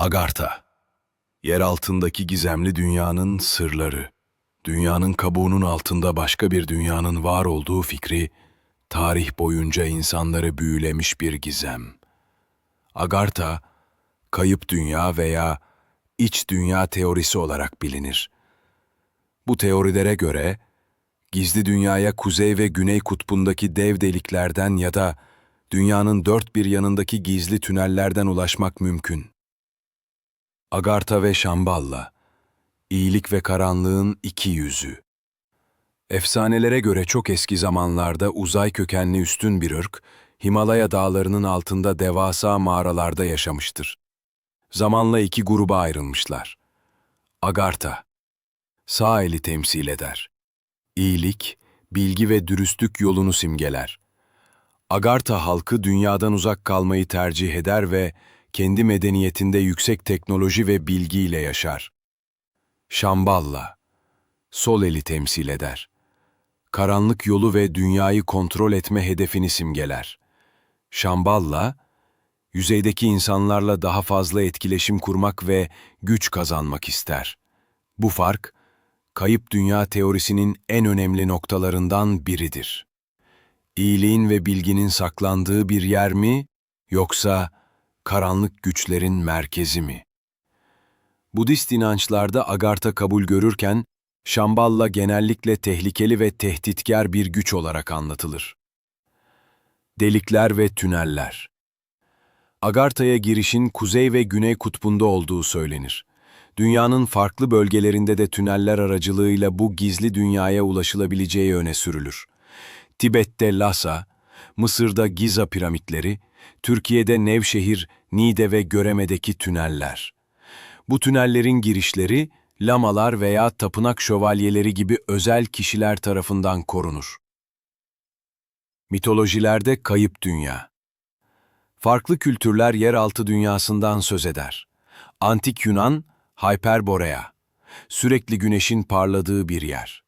Agartha Yer altındaki gizemli dünyanın sırları. Dünyanın kabuğunun altında başka bir dünyanın var olduğu fikri, tarih boyunca insanları büyülemiş bir gizem. Agartha, kayıp dünya veya iç dünya teorisi olarak bilinir. Bu teorilere göre, gizli dünyaya kuzey ve güney kutbundaki dev deliklerden ya da dünyanın dört bir yanındaki gizli tünellerden ulaşmak mümkün. Agartha ve Şamballa, iyilik ve karanlığın iki yüzü. Efsanelere göre çok eski zamanlarda uzay kökenli üstün bir ırk, Himalaya dağlarının altında devasa mağaralarda yaşamıştır. Zamanla iki gruba ayrılmışlar. Agartha, sağ eli temsil eder. İyilik, bilgi ve dürüstlük yolunu simgeler. Agartha halkı dünyadan uzak kalmayı tercih eder ve kendi medeniyetinde yüksek teknoloji ve bilgiyle yaşar. Şamballa, sol eli temsil eder. Karanlık yolu ve dünyayı kontrol etme hedefini simgeler. Şamballa, yüzeydeki insanlarla daha fazla etkileşim kurmak ve güç kazanmak ister. Bu fark, kayıp dünya teorisinin en önemli noktalarından biridir. İyiliğin ve bilginin saklandığı bir yer mi, yoksa karanlık güçlerin merkezi mi? Budist inançlarda Agartha kabul görürken, Şamballa genellikle tehlikeli ve tehditkar bir güç olarak anlatılır. Delikler ve tüneller Agartha'ya girişin kuzey ve güney kutbunda olduğu söylenir. Dünyanın farklı bölgelerinde de tüneller aracılığıyla bu gizli dünyaya ulaşılabileceği öne sürülür. Tibet'te Lhasa, Mısır'da Giza piramitleri, Türkiye'de Nevşehir, Niğde ve Göreme'deki tüneller. Bu tünellerin girişleri, lamalar veya tapınak şövalyeleri gibi özel kişiler tarafından korunur. Mitolojilerde kayıp dünya. Farklı kültürler yeraltı dünyasından söz eder. Antik Yunan, Hyperborea, sürekli güneşin parladığı bir yer.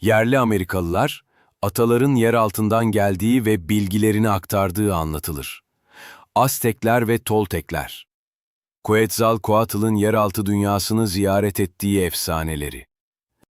Yerli Amerikalılar, ataların yer altından geldiği ve bilgilerini aktardığı anlatılır. Aztekler ve Toltekler, Quetzalcoatl'ın yeraltı dünyasını ziyaret ettiği efsaneleri.